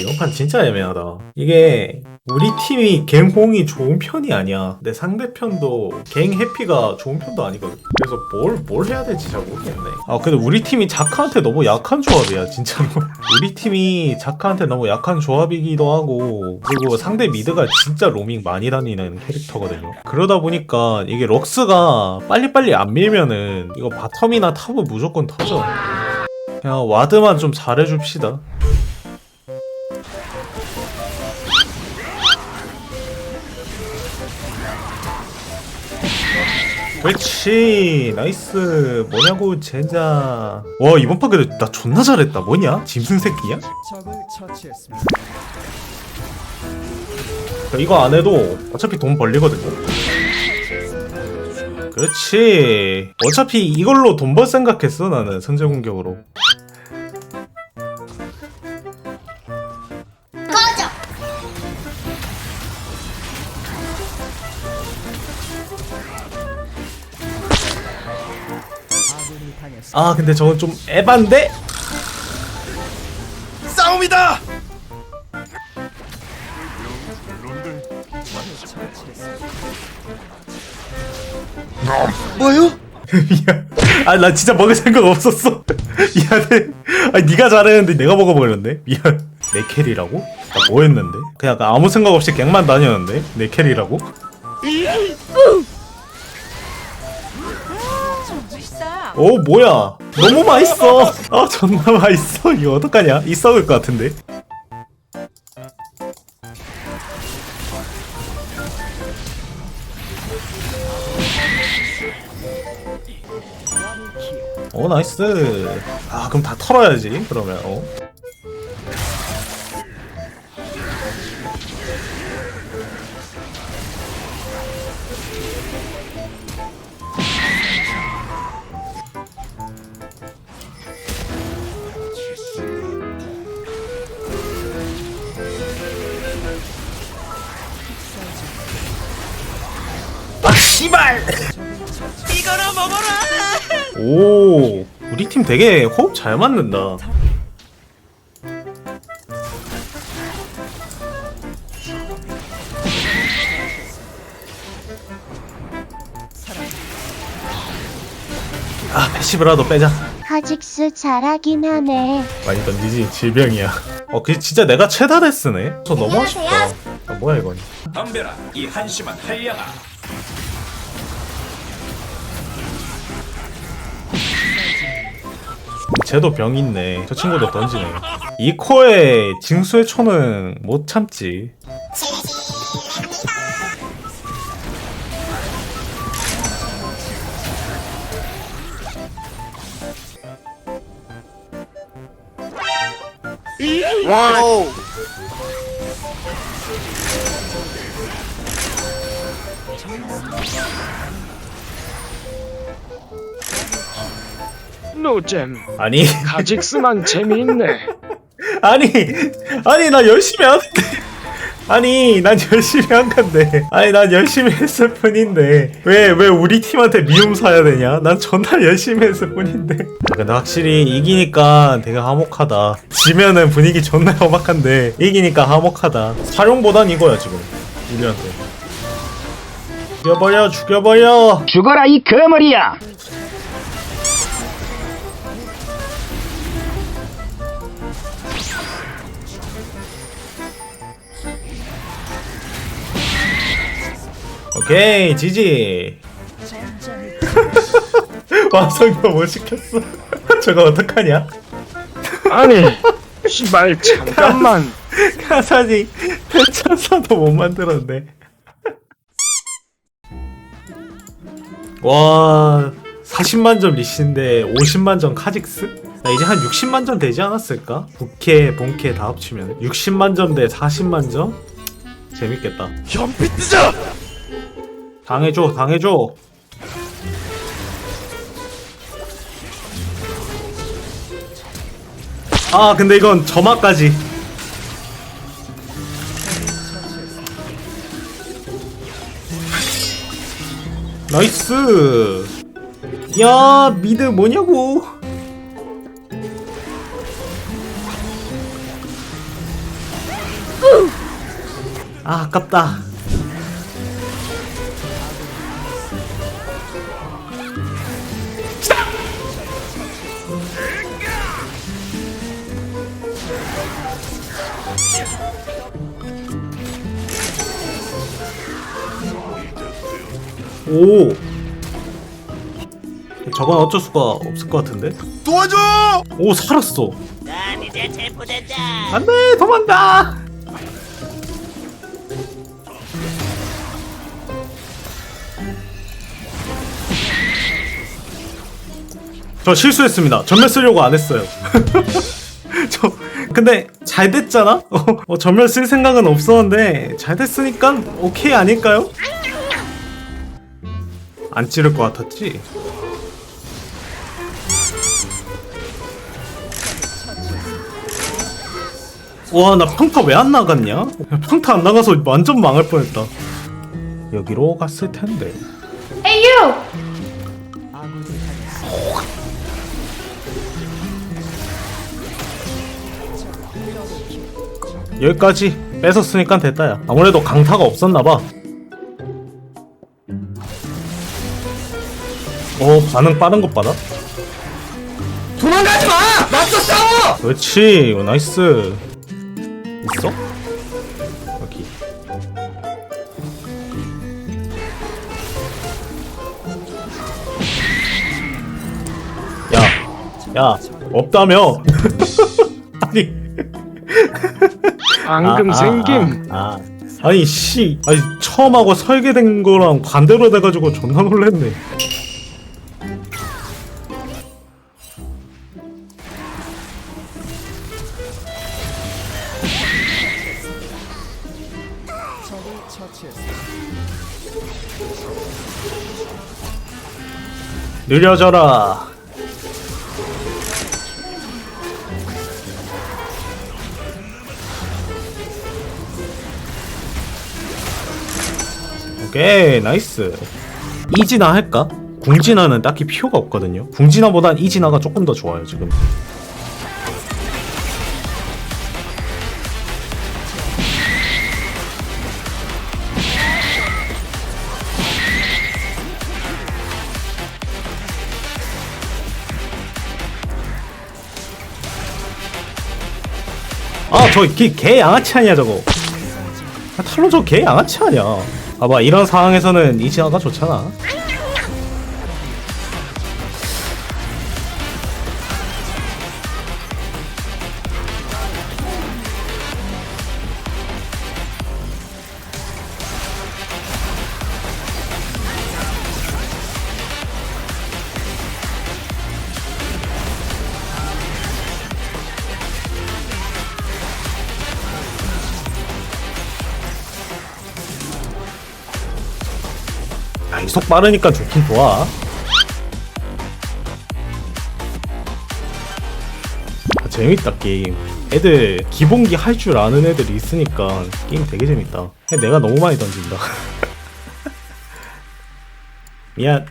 이번 판 진짜 애매하다. 이게 우리 팀이 갱홍이 좋은 편이 아니야. 근데 상대편도 갱 해피가 좋은 편도 아니거든. 그래서 뭘, 뭘 해야 될지 잘 모르겠네. 아, 근데 우리 팀이 자카한테 너무 약한 조합이야, 진짜로. 우리 팀이 자카한테 너무 약한 조합이기도 하고, 그리고 상대 미드가 진짜 로밍 많이 다니는 캐릭터거든요. 그러다 보니까 이게 럭스가 빨리빨리 안 밀면은 이거 바텀이나 탑은 무조건 터져. 그냥 와드만 좀 잘해줍시다. 그렇지. 나이스. 뭐냐고 젠자 와 이번 판 근데 나 존나 잘했다. 뭐냐? 짐승 새끼야? 이거 안 해도 어차피 돈 벌리거든요. 그렇지. 어차피 이걸로 돈 벌 생각했어 나는 선제 공격으로 아 근데 저건 좀 에반데? 싸움이다! 뭐요? 미안. 아, 나 진짜 먹을 생각 없었어. 미안해. 아, 네가 잘했는데 내가 먹어버렸네. 미안. 내 캐리라고? 나 뭐 했는데? 그냥 아무 생각 없이 갱만 다녔는데? 내 캐리라고? 오, 뭐야. 너무 맛있어. 아, 존나 맛있어. 이거 어떡하냐? 이 썩을 것 같은데? 오 나이스 아 그럼 다 털어야지 그러면 어 아, 씨발! 이거나 먹어라. 오, 우리 팀 되게 호흡 잘 맞는다. 아, 패시브라도 빼자. 카직스 잘하긴 하네. 많이 던지지 질병이야. 어, 그 진짜 내가 최다 데스네. 저 너무 아쉽다. 아, 뭐야 이건? 덤벼라 이 한심한 한량아 쟤도 병 있네. 저 친구도 던지네. 이 코에 징수의 초는 못 참지. 노잼 아니, 카직스만 재미있네 아니, 아니 나 열심히 하는데. 아니, 난 열심히 한 건데. 아니, 난 열심히 했을 뿐인데. 왜, 왜 우리 팀한테 미움 사야 되냐? 난 존나 열심히 했을 뿐인데. 아, 근데 확실히 이기니까 되게 화목하다. 지면은 분위기 존나 험악한데, 이기니까 화목하다. 사용보단 이거야, 지금. 우리한테. 죽여버려, 죽여버려! 죽어라 이 거머리야 오케이, 지지! 완성도 못 시켰어. 저거 어떡하냐? 아니 씨발 잠깐만 카사지 대천사도 못 만들었네. 와 40만 점 리시인데 50만 점 카직스? 나 이제 한 60만 점 되지 않았을까? 부캐, 본캐 다 합치면 60만 점 대 40만 점? 재밌겠다. 현피 뜨자 당해줘, 당해줘. 아 근데 이건 점화까지. 나이스. 야 미드 뭐냐고. 아 아깝다 오. 저건 어쩔 수가 없을 것 같은데? 도와줘! 오 살았어. 난 이제 체포된다. 안돼 도망가! 저 실수했습니다. 전멸 쓰려고 안 했어요. 저 근데 잘 됐잖아? 어, 어, 전멸 쓸 생각은 없었는데 잘 됐으니까 오케이 아닐까요? 안 찌를 것 같았지? 와 나 평타 왜 안 나갔냐? 야, 평타 안 나가서 완전 망할 뻔했다 여기로 갔을 텐데 아군이 당했습니다. 여기까지 뺏었으니까 됐다 야 아무래도 강타가 없었나봐 어 반응 빠른 것 봐라 도망가지 마. 맞서 싸워. 그렇지 어, 나이스 있어? 여기 야, 야, 없다며? 아니, 방금 아, 아, 생김 아, 아. 아니 씨, 아니 처음 하고 설계된 거랑 반대로 돼가지고 존나 놀랬네. 느려져라. 오케이 나이스 이진화 할까? 궁진화는 딱히 필요가 없거든요 궁진화보단 이진화가 조금 더 좋아요 지금 저개 양아치 아니야 저거? 아, 탈론 저거 개 양아치 아니야. 봐봐 이런 상황에서는 이진화가 좋잖아 아, 이속 빠르니까 좋긴 좋아. 아, 재밌다 게임. 애들 기본기 할 줄 아는 애들이 있으니까 게임 되게 재밌다. 내가 너무 많이 던진다. 미안.